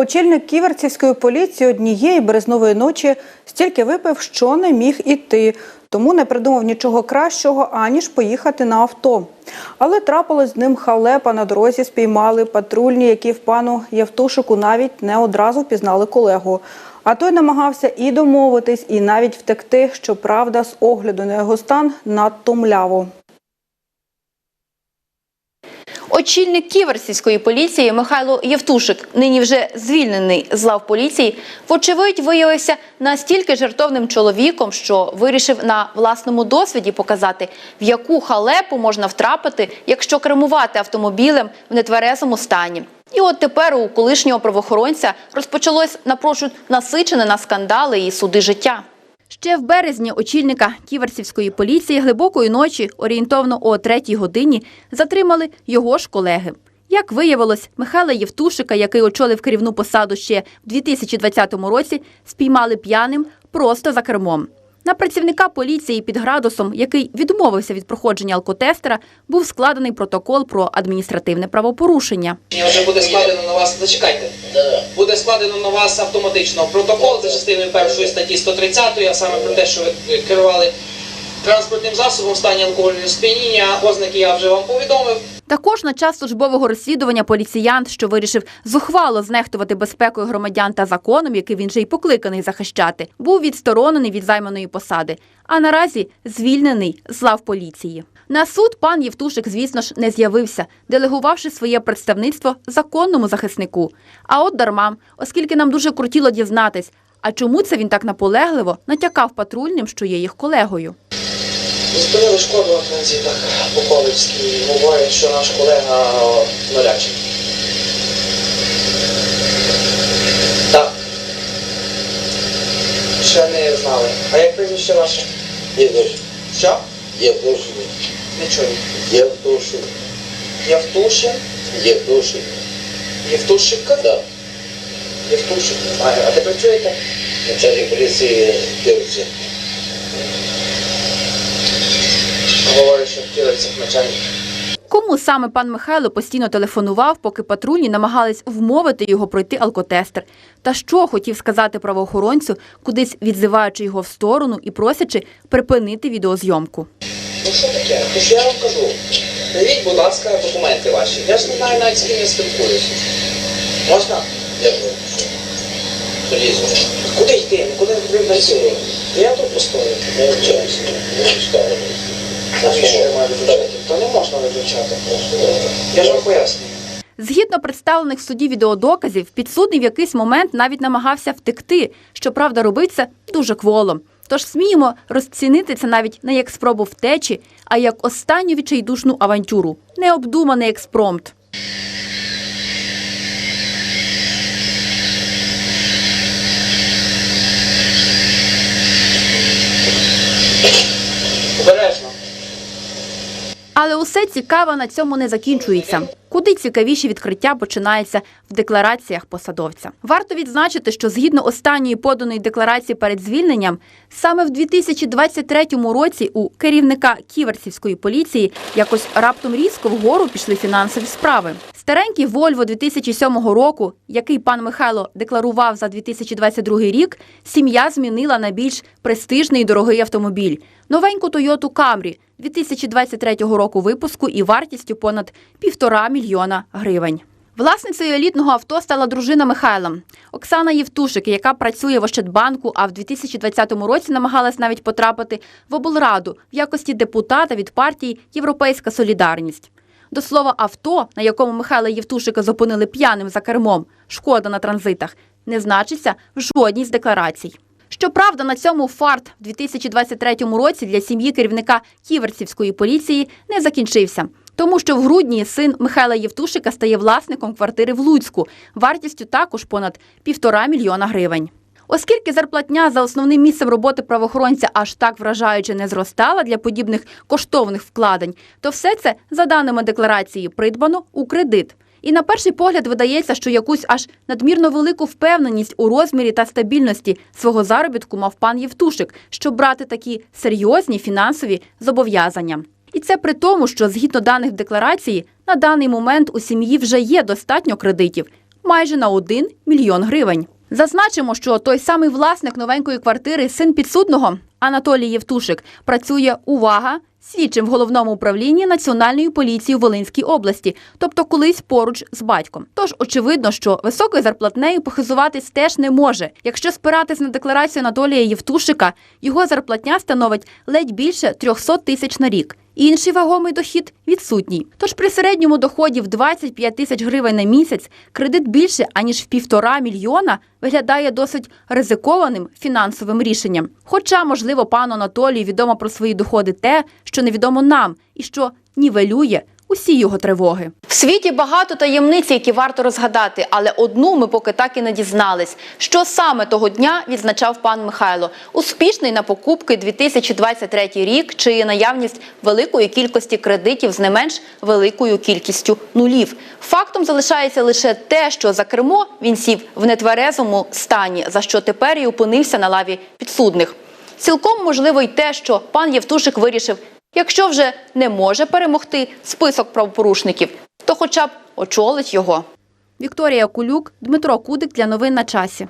Очільник ківерцівської поліції однієї березнової ночі стільки випив, що не міг іти, тому не придумав нічого кращого, аніж поїхати на авто. Але трапилось з ним халепа на дорозі, спіймали патрульні, які в пану Євтушику навіть не одразу впізнали колегу. А той намагався і домовитись, і навіть втекти, щоправда, з огляду на його стан надто мляво. Очільник ківерсівської поліції Михайло Євтушик, нині вже звільнений з лав поліції, вочевидь виявився настільки жертовним чоловіком, що вирішив на власному досвіді показати, в яку халепу можна втрапити, якщо кермувати автомобілем в нетверезому стані. І от тепер у колишнього правоохоронця розпочалось напрочуд насичене на скандали і суди життя. Ще в березні очільника ківерсівської поліції глибокої ночі, орієнтовно о третій годині, затримали його ж колеги. Як виявилось, Михайла Євтушика, який очолив керівну посаду ще в 2020 році, спіймали п'яним просто за кермом. На працівника поліції під градусом, який відмовився від проходження алкотестера, був складений протокол про адміністративне правопорушення. Вже буде складено на вас. Зачекайте. Буде складено на вас автоматично протокол за частиною першої статті 130, а саме про те, що ви керували транспортним засобом в стані алкогольного сп'яніння. Ознаки я вже вам повідомив. Також на час службового розслідування поліціянт, що вирішив зухвало знехтувати безпекою громадян та законом, який він же й покликаний захищати, був відсторонений від займаної посади, а наразі звільнений з лав поліції. На суд пан Євтушик, звісно ж, не з'явився, делегувавши своє представництво законному захиснику. А от дарма, оскільки нам дуже крутіло дізнатись, а чому це він так наполегливо натякав патрульним, що є їх колегою. Зупинили шкоду на транзитах по Ковальській. Говорять, що наш колега нулячий. Так. Ще не знали. А як прізвище ваше? Євтушин. Що? Євтушин. Не чую. Євтушин. Євтушин? Євтушика? Да. Євтушик. А, а де працюєте? Начальник поліції Київці. Говорять, що в Ківерцях начальник. Кому саме пан Михайло постійно телефонував, поки патрульні намагались вмовити його пройти алкотестер? Та що хотів сказати правоохоронцю, кудись відзиваючи його в сторону і просячи припинити відеозйомку? Ну що таке? То ж я вам кажу. Привіть, будь ласка, документи ваші. Я ж не знаю навіть з ким я спілкуюся. Можна? Дякую. Полізу. Куди йти? Куди потрібно йти? Я тут постою. Не вчаюся. Я виключати? То не можна виключати. Я ж вам пояснюю. Згідно представлених в суді відеодоказів, підсудний в якийсь момент навіть намагався втекти. Щоправда, робить це дуже кволо. Тож сміємо розцінити це навіть не як спробу втечі, а як останню відчайдушну авантюру, необдуманий експромт. Але усе цікаво на цьому не закінчується. Куди цікавіші відкриття починається в деклараціях посадовця. Варто відзначити, що згідно останньої поданої декларації перед звільненням, саме в 2023 році у керівника ківерсівської поліції якось раптом різко вгору пішли фінансові справи. Старенький Вольво 2007 року, який пан Михайло декларував за 2022 рік, сім'я змінила на більш престижний і дорогий автомобіль новеньку Toyota Camry 2023 року випуску і вартістю понад півтора мільйона гривень. Власницею елітного авто стала дружина Михайла Оксана Євтушик, яка працює в Ощадбанку, а в 2020 році намагалась навіть потрапити в облраду в якості депутата від партії Європейська Солідарність. До слова, авто, на якому Михайла Євтушика зупинили п'яним за кермом, шкода на транзитах, не значиться в жодній з декларацій. Щоправда, на цьому фарт в 2023 році для сім'ї керівника Ківерцівської поліції не закінчився. Тому що в грудні син Михайла Євтушика стає власником квартири в Луцьку, вартістю також понад півтора мільйона гривень. Оскільки зарплатня за основним місцем роботи правоохоронця аж так вражаюче не зростала для подібних коштовних вкладень, то все це, за даними декларації, придбано у кредит. І на перший погляд видається, що якусь аж надмірно велику впевненість у розмірі та стабільності свого заробітку мав пан Євтушик, щоб брати такі серйозні фінансові зобов'язання. І це при тому, що згідно даних декларації, на даний момент у сім'ї вже є достатньо кредитів, майже на 1 мільйон гривень. Зазначимо, що той самий власник новенької квартири, син підсудного Анатолій Євтушик, працює увага слідчим в головному управлінні Національної поліції в Волинській області, тобто колись поруч з батьком. Тож очевидно, що високою зарплатнею похизуватись теж не може. Якщо спиратись на декларацію Анатолія Євтушика, його зарплатня становить ледь більше 300 тисяч на рік. Інший вагомий дохід відсутній. Тож при середньому доході в 25 тисяч гривень на місяць кредит більше аніж в півтора мільйона виглядає досить ризикованим фінансовим рішенням. Хоча, можливо, пану Анатолію відомо про свої доходи те, що невідомо нам, і що нівелює усі його тривоги. В світі багато таємниць, які варто розгадати, але одну ми поки так і не дізнались. Що саме того дня відзначав пан Михайло? Успішний на покупки 2023 рік чи наявність великої кількості кредитів з не менш великою кількістю нулів. Фактом залишається лише те, що за кермо він сів в нетверезому стані, за що тепер і опинився на лаві підсудних. Цілком можливо й те, що пан Євтушик вирішив, якщо вже не може перемогти список правопорушників, то хоча б очолить його. Вікторія Кулюк, Дмитро Кудик для новин на часі.